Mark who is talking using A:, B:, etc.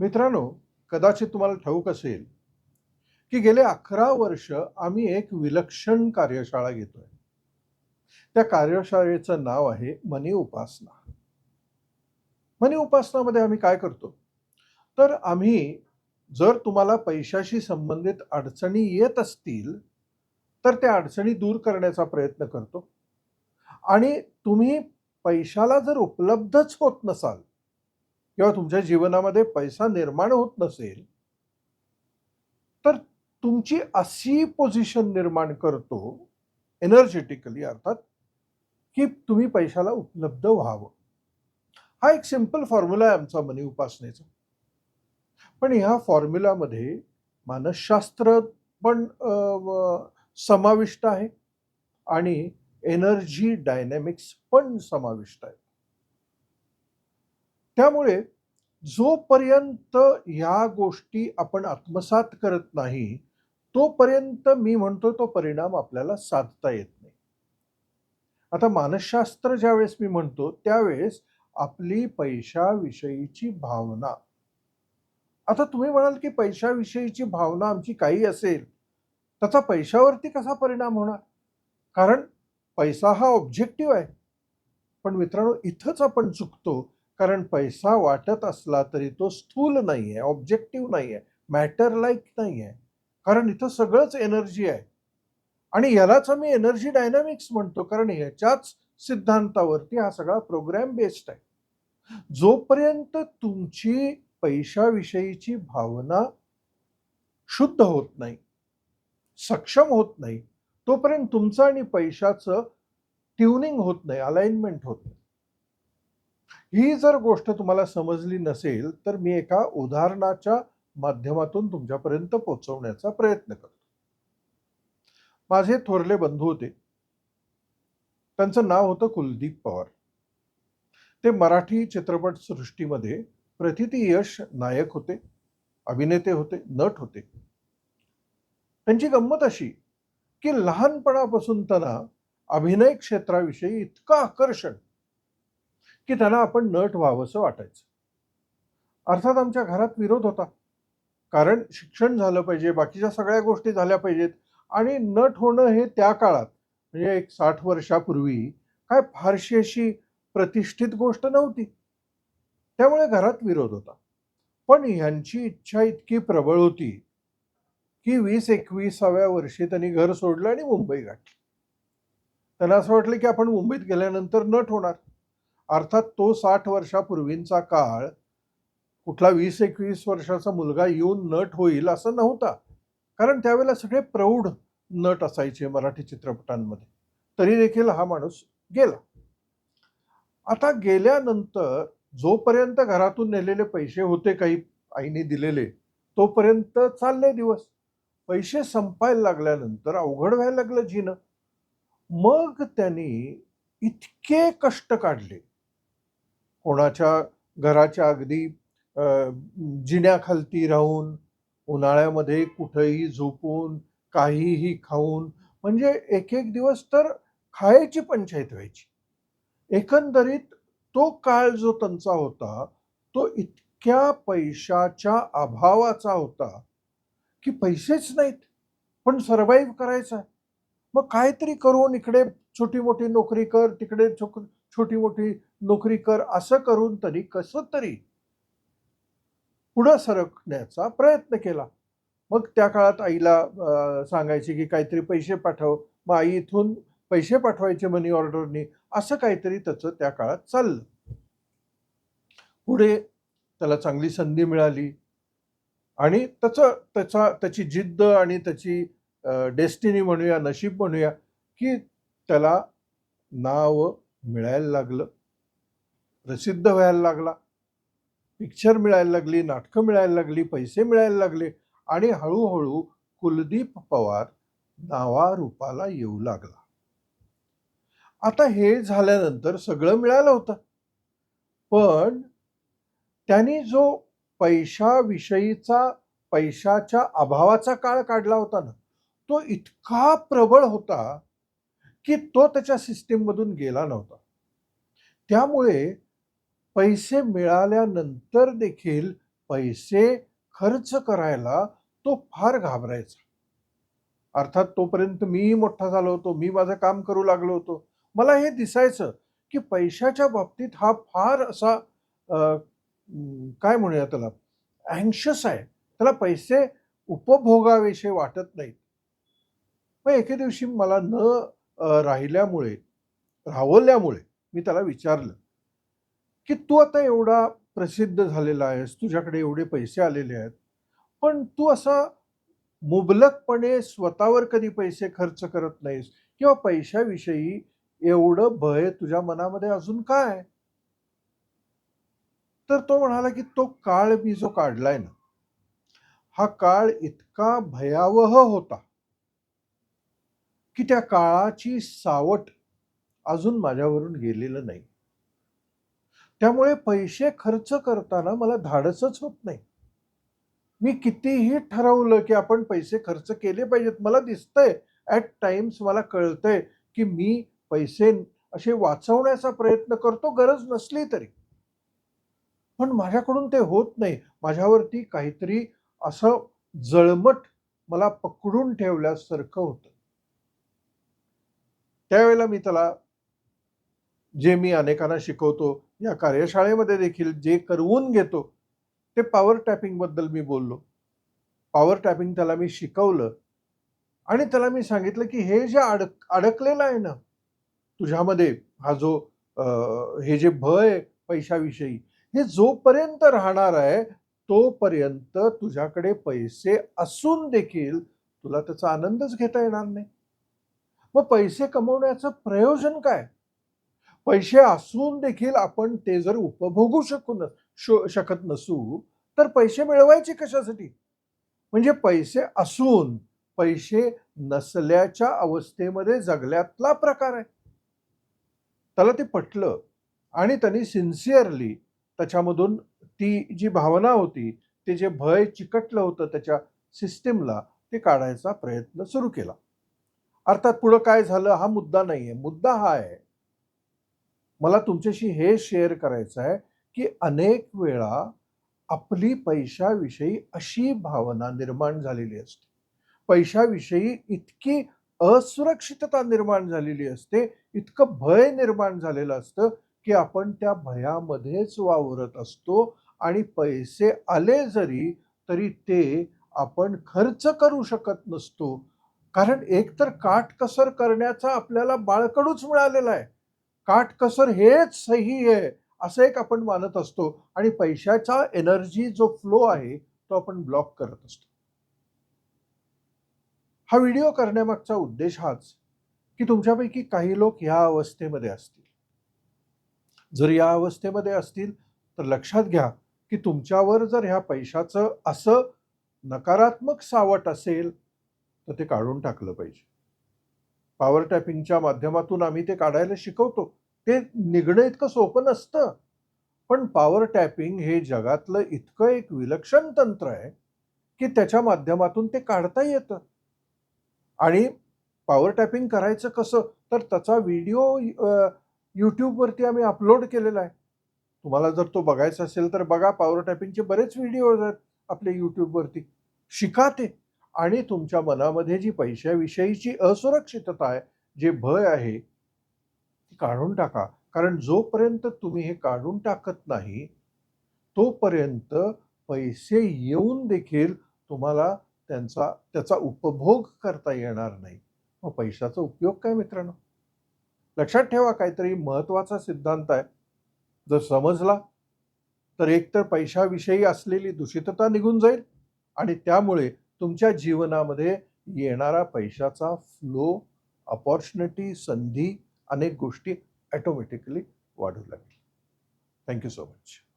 A: मित्रांनो कदाचित तुम्हाला ठाऊक असेल की गेले अकरा वर्ष आम्ही एक विलक्षण कार्यशाळा घेतोय. त्या कार्यशाळेचं नाव आहे मनी उपासना. मनी उपासनामध्ये आम्ही काय करतो? तर आम्ही जर तुम्हाला पैशाशी संबंधित अडचणी येत असतील तर त्या अडचणी दूर करण्याचा प्रयत्न करतो. आणि तुम्ही पैशाला जर उपलब्धच होत नसाल किंवा तुमच्या जीवनामध्ये पैसा निर्माण होत नसेल तर तुमची अशी पोझिशन निर्माण करतो एनर्जेटिकली अर्थात की तुम्ही पैशाला उपलब्ध व्हावं. हा एक सिंपल फॉर्म्युला आहे आमचा मनी उपासनेचा. पण ह्या फॉर्म्युलामध्ये मानसशास्त्र पण समाविष्ट आहे आणि एनर्जी डायनॅमिक्स पण समाविष्ट आहे. त्यामुळे जोपर्यंत ह्या गोष्टी आपण आत्मसात करत नाही तोपर्यंत मी म्हणतो तो परिणाम आपल्याला साधता येत नाही. आता मानसशास्त्र ज्यावेळेस मी म्हणतो त्यावेळेस आपली पैशाविषयीची भावना. आता तुम्ही म्हणाल की पैशाविषयीची भावना आमची काही असेल त्याचा पैशावरती कसा परिणाम होणार? कारण पैसा हा ऑब्जेक्टिव्ह आहे. पण मित्रांनो इथंच आपण चुकतो कारण पैसा वाटत असला तरी तो स्थूल नाही आहे ऑब्जेक्टिव्ह नाही आहे मॅटर लाईक नाही आहे कारण इथं सगळंच एनर्जी आहे. आणि यालाच आम्ही एनर्जी डायनॅमिक्स म्हणतो कारण ह्याच्याच सिद्धांतावरती हा सगळा प्रोग्रॅम बेस्ड आहे. जोपर्यंत तुमची पैशाविषयीची भावना शुद्ध होत नाही सक्षम होत नाही तोपर्यंत तुमचं आणि पैशाचं ट्युनिंग होत नाही अलाइनमेंट होत नाही. ही जर गोष्ट तुम्हाला समजली नसेल तर मी एका उदाहरणाच्या माध्यमातून तुमच्यापर्यंत पोहोचवण्याचा प्रयत्न करतो. माझे थोरले बंधू होते. त्यांचं नाव होतं कुलदीप पवार. ते मराठी चित्रपट सृष्टीमध्ये प्रतिती यश नायक होते अभिनेते होते नट होते. त्यांची गंमत अशी की लहानपणापासून त्यांना अभिनय क्षेत्राविषयी इतकं आकर्षण की त्यांना आपण नट व्हावंसं वाटायचं. अर्थात आमच्या घरात विरोध होता. कारण शिक्षण झालं पाहिजे बाकीच्या सगळ्या गोष्टी झाल्या पाहिजेत आणि नट होणं हे त्या काळात म्हणजे एक साठ वर्षापूर्वी काय फारशी अशी प्रतिष्ठित गोष्ट नव्हती. त्यामुळे घरात विरोध होता. पण ह्यांची इच्छा इतकी प्रबळ होती की वीस एकविसाव्या वर्षी त्यांनी घर सोडलं आणि मुंबई गाठली. त्यांना असं वाटलं की आपण मुंबईत गेल्यानंतर नट होणार. अर्थात तो साठ वर्षापूर्वींचा काळ कुठला वीस एकवीस वर्षाचा मुलगा येऊन नट होईल असं नव्हता. कारण त्यावेळेला सगळे प्रौढ नट असायचे मराठी चित्रपटांमध्ये. तरी देखील हा माणूस गेला. आता गेल्यानंतर जोपर्यंत घरातून नेलेले पैसे होते काही आईने दिलेले तोपर्यंत चालले दिवस. पैसे संपायला लागल्यानंतर अवघड व्हायला लागलं जिनं. मग त्यांनी इतके कष्ट काढले. कोणाच्या घराच्या अगदी जिन्याखालती राहून उन्हाळ्यामध्ये कुठेही झोपून काहीही खाऊन म्हणजे एक एक दिवस तर खायची पंचायत व्हायची. एकंदरीत तो काळ जो त्यांचा होता तो इतक्या पैशाच्या अभावाचा होता की पैसेच नाहीत पण सर्वाईव्ह करायचा मग काहीतरी करून इकडे छोटी मोठी नोकरी कर तिकडे छोक- छोटी मोठी नोकरी कर असं करून तरी कसं तरी पुढं सरकण्याचा प्रयत्न केला. मग त्या काळात आईला सांगायची सांगायचे की काहीतरी पैसे पाठव. मग आई इथून पैसे पाठवायचे मनी ऑर्डरनी असं काहीतरी त्याचं त्या काळात चाललं. पुढे त्याला चांगली संधी मिळाली. आणि त्याचं त्याचा त्याची जिद्द आणि त्याची डेस्टिनी म्हणूया नशीब म्हणूया की त्याला नाव मिळायला लागलं. प्रसिद्ध व्हायला लागला. पिक्चर मिळायला लागली नाटकं मिळायला लागली पैसे मिळायला लागले आणि हळूहळू कुलदीप पवार नावारूपाला येऊ लागला. आता हे झाल्यानंतर सगळं मिळालं होतं. पण त्यांनी जो पैशाविषयीचा पैशाच्या अभावाचा काळ काढला होता ना तो इतका प्रबळ होता की तो त्याच्या सिस्टीममधून गेला नव्हता. त्यामुळे पैसे मिळाल्यानंतर देखील पैसे खर्च करायला तो फार घाबरायचा. अर्थात तोपर्यंत मीही मोठा झालो होतो. मी माझं काम करू लागलो होतो. मला हे दिसायचं, की पैशाच्या बाबतीत हा फार असा काय म्हणूया त्याला अँशस आहे. त्याला पैसे उपभोगावेसे वाटत नाहीत. मग एके दिवशी मला न राहिल्यामुळे, राहवल्यामुळे मी त्याला विचारलं, की "तू आता एवढा प्रसिद्ध झालेला आहेस, तुझ्याकडे एवढे पैसे आलेले आहेत, पण तू असा मुबलकपणे स्वतःवर कधी पैसे खर्च करत नाहीस किंवा पैशाविषयी एवढं भय तुझ्या मनामध्ये अजून काय तर तो म्हणाला, की "तो काळ मी जो काढलाय ना, हा काळ इतका भयावह होता" "की त्या काळाची सावट अजून माझ्यावरून गेलेलं नाही. त्यामुळे पैसे खर्च करताना मला धाडसच होत नाही. मी कितीही ठरवलं, की आपण पैसे खर्च केले पाहिजेत. मला दिसतंय ॲट टाईम्स मला कळतंय, की मी पैसे असे वाचवण्याचा प्रयत्न करतो गरज नसली तरी. पण माझ्याकडून ते होत नाही. माझ्यावरती काहीतरी असं जळमट मला पकडून ठेवल्यासारखं होतं. त्यावेळेला मी त्याला जे मी अनेकांना शिकवतो, या कार्यशाळेमध्ये देखील जे करवून घेतो, ते पॉवर टॅपिंगबद्दल मी बोललो. पॉवर टॅपिंग त्याला मी शिकवलं आणि त्याला मी सांगितलं, की "हे जे अडक अडकलेलं आहे ना, तुझ्यामध्ये हा जो हे जे भय पैशाविषयी, हे जोपर्यंत राहणार आहे, तोपर्यंत तुझ्याकडे पैसे असून देखील तुला त्याचा आनंदच घेता येणार नाही. मग पैसे कमवण्याचं प्रयोजन काय? पैसे असून देखील आपण ते जर उपभोगू शकू न शो शकत नसू, तर पैसे मिळवायचे कशासाठी? म्हणजे पैसे असून पैसे नसल्याच्या अवस्थेमध्ये जगल्यातला प्रकार आहे." त्याला ते पटलं आणि त्यांनी सिन्सिअरली त्याच्यामधून ती जी भावना होती, ते जे भय चिकटलं होतं त्याच्या सिस्टीमला ते काढायचा प्रयत्न सुरू केला. अर्थात पुढं काय झालं हा मुद्दा नाहीये. मुद्दा हा आहे मला तुमच्याशी हे शेअर करायचं आहे, की अनेक वेळा आपली पैशाविषयी अशी भावना निर्माण झालेली असते. पैशाविषयी इतकी असुरक्षितता निर्माण झालेली असते, इतकं भय निर्माण झालेलं असतं, की आपण त्या भयामध्येच वावरत असतो आणि पैसे आले जरी, तरी ते आपण खर्च करू शकत नसतो. कारण एकतर काटकसर करण्याचा आपल्याला बाळकडूच मिळालेला आहे. काटकसर हेच सही आहे, असं एक आपण मानत असतो आणि पैशाचा एनर्जी जो फ्लो आहे, तो आपण ब्लॉक करत असतो. हा व्हिडिओ करण्यामागचा उद्देश हाच, की तुमच्यापैकी काही लोक ह्या अवस्थेमध्ये असतील. जर या अवस्थेमध्ये असतील, तर लक्षात घ्या, की तुमच्यावर जर ह्या पैशाचं असं नकारात्मक सावट असेल, तर ते काढून टाकलं पाहिजे. पॉवर टॅपिंगच्या माध्यमातून आम्ही ते काढायला शिकवतो. ते निघणं इतकं सोपं नसतं. पण पॉवर टॅपिंग हे जगातलं इतकं एक विलक्षण तंत्र आहे, की त्याच्या माध्यमातून ते काढता येतं. आणि पॉवर टॅपिंग करायचं कसं? तर त्याचा व्हिडिओ यूट्यूबवरती आम्ही अपलोड केलेला आहे. तुम्हाला जर तो बघायचा असेल, तर बघा. पॉवर टॅपिंगचे बरेच व्हिडिओज आहेत आपल्या यूट्यूबवरती शिका ते आणि तुमच्या मनामध्ये जी पैशाविषयीची असुरक्षितता आहे, जे भय आहे, ती काढून टाका. कारण जोपर्यंत तुम्ही हे काढून टाकत नाही, तोपर्यंत पैसे येऊन देखील तुम्हाला त्यांचा त्याचा उपभोग करता येणार नाही. मग पैशाचा उपयोग काय मित्रांनो? लक्षात ठेवा काहीतरी महत्त्वाचा सिद्धांत आहे. जर समजला, तर एकतर पैशाविषयी असलेली दूषितता निघून जाईल आणि त्यामुळे तुमच्या जीवनामध्ये येणारा पैशाचा फ्लो, अपॉर्च्युनिटी, संधी, अनेक गोष्टी ॲटोमॅटिकली वाढू लागतील. Thank you so much.